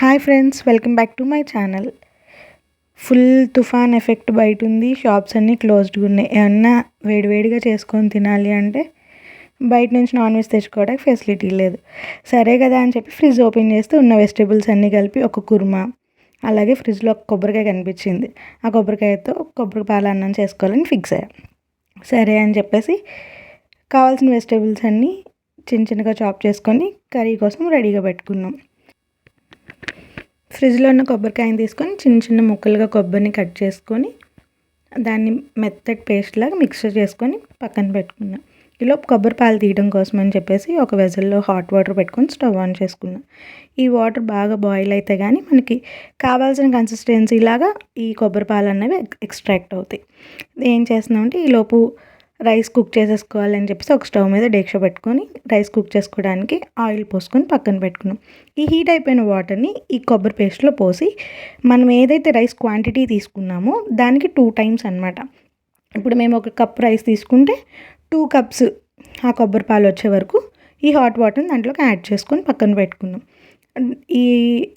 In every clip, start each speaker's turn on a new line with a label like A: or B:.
A: Hi friends welcome back to my channel full తుఫాన్ effect బయట ఉంది షాప్స్ అన్నీ క్లోజ్డ్గా ఉన్నాయి. ఏమన్నా వేడివేడిగా చేసుకొని తినాలి అంటే బయట నుంచి నాన్ వెజ్ తెచ్చుకోవడానికి ఫెసిలిటీ లేదు. సరే కదా అని చెప్పి ఫ్రిడ్జ్ ఓపెన్ చేస్తే ఉన్న వెజిటేబుల్స్ అన్నీ కలిపి ఒక కుర్మా అలాగే ఫ్రిడ్జ్లో ఒక కొబ్బరికాయ కనిపించింది. ఆ కొబ్బరికాయతో కొబ్బరి పాల అన్నం చేసుకోవాలని ఫిక్స్ అయ్యా. సరే అని చెప్పేసి కావాల్సిన వెజిటేబుల్స్ అన్నీ చిన్న చిన్నగా చాప్ చేసుకొని కర్రీ కోసం రెడీగా పెట్టుకున్నాం. ఫ్రిడ్జ్లో ఉన్న కొబ్బరికాయని తీసుకొని చిన్న చిన్న ముక్కలుగా కొబ్బరిని కట్ చేసుకొని దాన్ని మెత్తటి పేస్ట్ లాగా మిక్సర్ చేసుకొని పక్కన పెట్టుకున్నాను ఈలోపు కొబ్బరి పాలు తీయడం కోసం అని చెప్పేసి ఒక వెజల్లో హాట్ వాటర్ పెట్టుకొని స్టవ్ ఆన్ చేసుకున్నాను ఈ వాటర్ బాగా బాయిల్ అయితే కానీ మనకి కావాల్సిన కన్సిస్టెన్సీ లాగా ఈ కొబ్బరి పాలు అనేవి ఎక్స్ట్రాక్ట్ అవుతాయి. ఏం చేస్తున్నామంటే ఈలోపు రైస్ కుక్ చేసేసుకోవాలని చెప్పేసి ఒక స్టవ్ మీద డేక్ష పెట్టుకొని రైస్ కుక్ చేసుకోవడానికి ఆయిల్ పోసుకొని పక్కన పెట్టుకున్నాం. ఈ హీట్ అయిపోయిన వాటర్ని ఈ కొబ్బరి పేస్ట్లో పోసి మనం ఏదైతే రైస్ క్వాంటిటీ తీసుకున్నామో దానికి టూ టైమ్స్ అనమాట ఇప్పుడు మేము ఒక కప్ రైస్ తీసుకుంటే టూ కప్స్ ఆ కొబ్బరి పాలు వచ్చే వరకు ఈ హాట్ వాటర్ని దాంట్లోకి యాడ్ చేసుకొని పక్కన పెట్టుకున్నాం. ఈ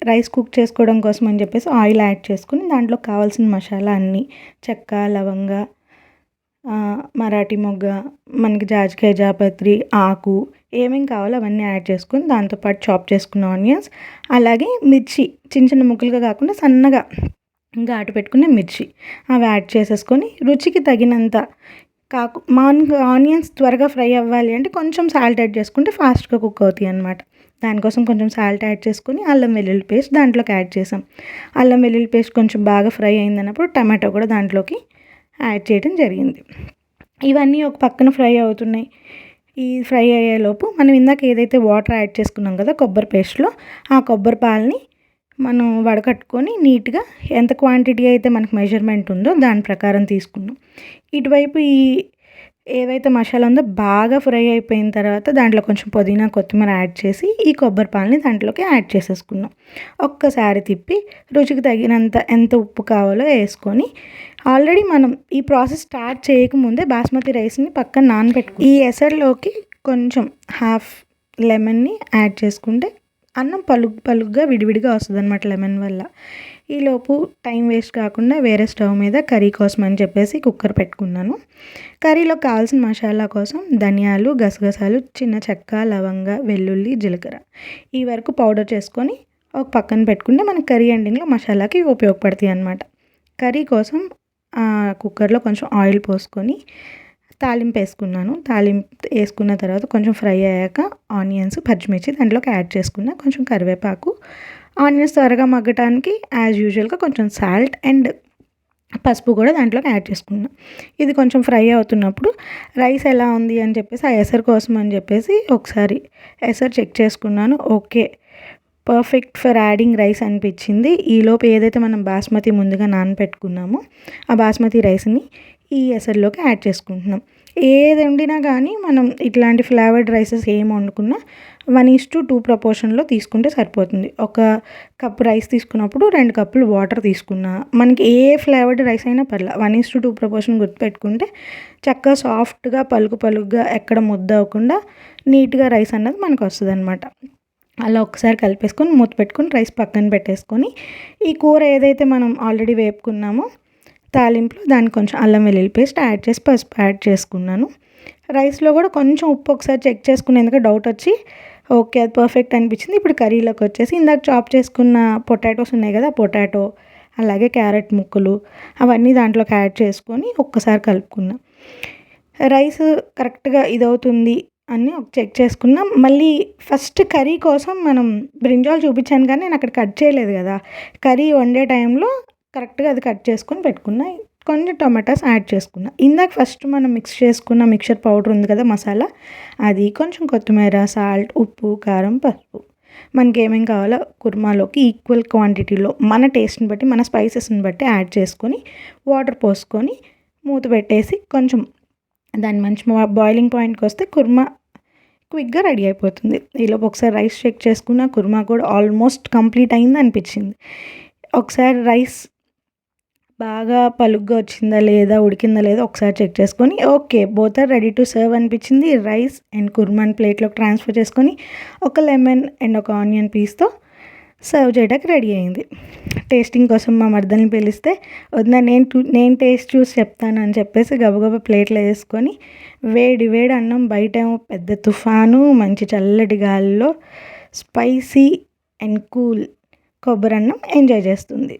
A: రైస్ కుక్ చేసుకోవడం కోసం అని చెప్పేసి ఆయిల్ యాడ్ చేసుకుని దాంట్లో కావాల్సిన మసాలా అన్నీ చెక్క లవంగ మరాఠీ మొగ్గ మనకి జాజికాయ జాపత్రి ఆకు ఏమేమి కావాలో అవన్నీ యాడ్ చేసుకుని దాంతోపాటు చాప్ చేసుకున్న ఆనియన్స్ అలాగే మిర్చి చిన్న చిన్న ముక్కలుగా కాకుండా సన్నగా ఘాటు పెట్టుకునే మిర్చి అవి యాడ్ చేసేసుకొని రుచికి తగినంత కాకు మాన్ ఆనియన్స్ త్వరగా ఫ్రై అవ్వాలి అంటే కొంచెం సాల్ట్ యాడ్ చేసుకుంటే ఫాస్ట్గా కుక్ అవుతాయి అనమాట దానికోసం కొంచెం సాల్ట్ యాడ్ చేసుకొని అల్లం వెల్లుల్లి పేస్ట్ దాంట్లోకి యాడ్ చేసాం. అల్లం వెల్లుల్లి పేస్ట్ కొంచెం బాగా ఫ్రై అయిందన్నప్పుడు టమాటో కూడా దాంట్లోకి యాడ్ చేయడం జరిగింది. ఇవన్నీ ఒక పక్కన ఫ్రై అవుతున్నాయి. ఈ ఫ్రై అయ్యేలోపు మనం ఇందాక ఏదైతే వాటర్ యాడ్ చేసుకున్నాం కదా కొబ్బరి పేస్ట్లో ఆ కొబ్బరి పాలని మనం వడకట్టుకొని నీట్గా ఎంత క్వాంటిటీ అయితే మనకు మెజర్మెంట్ ఉందో దాని ప్రకారం తీసుకున్నాం. ఇటువైపు ఈ ఏవైతే మసాలా ఉందో బాగా ఫ్రై అయిపోయిన తర్వాత దాంట్లో కొంచెం పుదీనా కొత్తిమీర యాడ్ చేసి ఈ కొబ్బరి పాలని దాంట్లోకి యాడ్ చేసేసుకున్నాం. ఒక్కసారి తిప్పి రుచికి తగినంత ఎంత ఉప్పు కావాలో వేసుకొని ఆల్రెడీ మనం ఈ ప్రాసెస్ స్టార్ట్ చేయకముందే బాస్మతి రైస్ని పక్కన నానబెట్టుకు ఈ ఎసర్లోకి కొంచెం హాఫ్ లెమన్ని యాడ్ చేసుకుంటే అన్నం పలుగు పలుగ్గా విడివిడిగా వస్తుంది అనమాట లెమన్ వల్ల. ఈలోపు టైం వేస్ట్ కాకుండా వేరే స్టవ్ మీద కర్రీ కోసం అని చెప్పేసి కుక్కర్ పెట్టుకున్నాను. కర్రీలో కావాల్సిన మసాలా కోసం ధనియాలు గసగసాలు చిన్న చెక్క లవంగ వెల్లుల్లి జీలకర్ర. ఈ వరకు పౌడర్ చేసుకొని ఒక పక్కన పెట్టుకుంటే మనకి కర్రీ ఎండింగ్లో మసాలాకి ఉపయోగపడతాయి అనమాట కర్రీ కోసం కుక్కర్లో కొంచెం ఆయిల్ పోసుకొని తాలింపు వేసుకున్నాను. తాలింపు వేసుకున్న తర్వాత కొంచెం ఫ్రై అయ్యాక ఆనియన్స్ పచ్చిమిర్చి దాంట్లోకి యాడ్ చేసుకున్న కొంచెం కరివేపాకు. ఆనియన్స్ త్వరగా మగ్గటానికి యాజ్ యూజువల్గా కొంచెం సాల్ట్ అండ్ పసుపు కూడా దాంట్లోకి యాడ్ చేసుకున్నా. ఇది కొంచెం ఫ్రై అవుతున్నప్పుడు రైస్ ఎలా ఉంది అని చెప్పేసి ఆ ఎసరు కోసం అని చెప్పేసి ఒకసారి ఎసర్ చెక్ చేసుకున్నాను. Okay perfect for adding rice అనిపించింది. ఈలోపు ఏదైతే మనం బాస్మతి ముందుగా నానపెట్టుకున్నామో ఆ బాస్మతి రైస్ని ఈ ఎసర్లోకి యాడ్ చేసుకుంటున్నాం. ఏది వండినా కానీ మనం ఇట్లాంటి ఫ్లేవర్డ్ రైసెస్ ఏం వండుకున్నా వన్ ఈస్ టు టూ ప్రపోర్షన్లో తీసుకుంటే సరిపోతుంది. ఒక కప్ రైస్ తీసుకున్నప్పుడు రెండు కప్పులు వాటర్ తీసుకున్నా మనకి ఏ ఫ్లేవర్డ్ రైస్ అయినా పర్లా one is to two proportion గుర్తుపెట్టుకుంటే చక్కగా సాఫ్ట్గా పలుకు పలుకుగా ఎక్కడ ముద్ద అవ్వకుండా నీట్గా రైస్ అన్నది మనకు వస్తుంది అనమాట అలా ఒకసారి కలిపేసుకొని మూత పెట్టుకొని రైస్ పక్కన పెట్టేసుకొని ఈ కూర ఏదైతే మనం ఆల్రెడీ వేపుకున్నామో తాలింపులో దానికి కొంచెం అల్లం వెల్లుల్లి పేస్ట్ యాడ్ చేసి పసుపు యాడ్ చేసుకున్నాను. రైస్లో కూడా కొంచెం ఉప్పు ఒకసారి చెక్ చేసుకునేందుకు డౌట్ వచ్చి ఓకే అది పర్ఫెక్ట్ అనిపించింది. ఇప్పుడు కర్రీలోకి వచ్చేసి ఇందాక చాప్ చేసుకున్న పొటాటోస్ ఉన్నాయి కదా పొటాటో అలాగే క్యారెట్ ముక్కలు అవన్నీ దాంట్లోకి యాడ్ చేసుకొని ఒక్కసారి కలుపుకున్నాం. రైస్ కరెక్ట్గా ఇదవుతుంది అని చెక్ చేసుకున్నాం. మళ్ళీ ఫస్ట్ కర్రీ కోసం మనం బ్రింజాల్ చూపించాను కానీ నేను అక్కడ కట్ చేయలేదు కదా. కర్రీ వండే టైంలో కరెక్ట్గా అది కట్ చేసుకొని పెట్టుకున్నా. కొంచెం టొమాటోస్ యాడ్ చేసుకున్నా. ఇందాక ఫస్ట్ మనం మిక్స్ చేసుకున్న మిక్చర్ పౌడర్ ఉంది కదా మసాలా అది కొంచెం కొత్తిమీర సాల్ట్ ఉప్పు కారం పసుపు. మనకి ఏమేమి కావాలో కుర్మాలోకి ఈక్వల్ క్వాంటిటీలో మన టేస్ట్ని బట్టి మన స్పైసెస్ని బట్టి యాడ్ చేసుకొని వాటర్ పోసుకొని మూత పెట్టేసి కొంచెం దాని మంచి బాయిలింగ్ పాయింట్కి వస్తే కుర్మా క్విక్గా రెడీ అయిపోతుంది. ఈలోపు ఒకసారి రైస్ చెక్ చేసుకున్న కుర్మా కూడా ఆల్మోస్ట్ కంప్లీట్ అయింది అనిపించింది ఒకసారి రైస్ బాగా పలుగ్గా వచ్చిందా లేదా ఉడికిందా లేదా ఒకసారి చెక్ చేసుకొని okay both are ready to serve అనిపించింది. రైస్ అండ్ కుర్మాన్ ప్లేట్లోకి ట్రాన్స్ఫర్ చేసుకొని ఒక లెమన్ అండ్ ఒక ఆనియన్ పీస్తో సర్వ్ చేయడానికి రెడీ అయింది. టేస్టింగ్ కోసం మా మర్దని పిలిస్తే వదిన నేను టూ నేను టేస్ట్ చూసి చెప్తాను అని చెప్పేసి గబగబా ప్లేట్లో వేసుకొని వేడి వేడి అన్నం బయట ఏమో పెద్ద తుఫాను మంచి చల్లటి గాలిలో స్పైసీ అండ్ కూల్ కొబ్బరి అన్నం ఎంజాయ్ చేస్తుంది.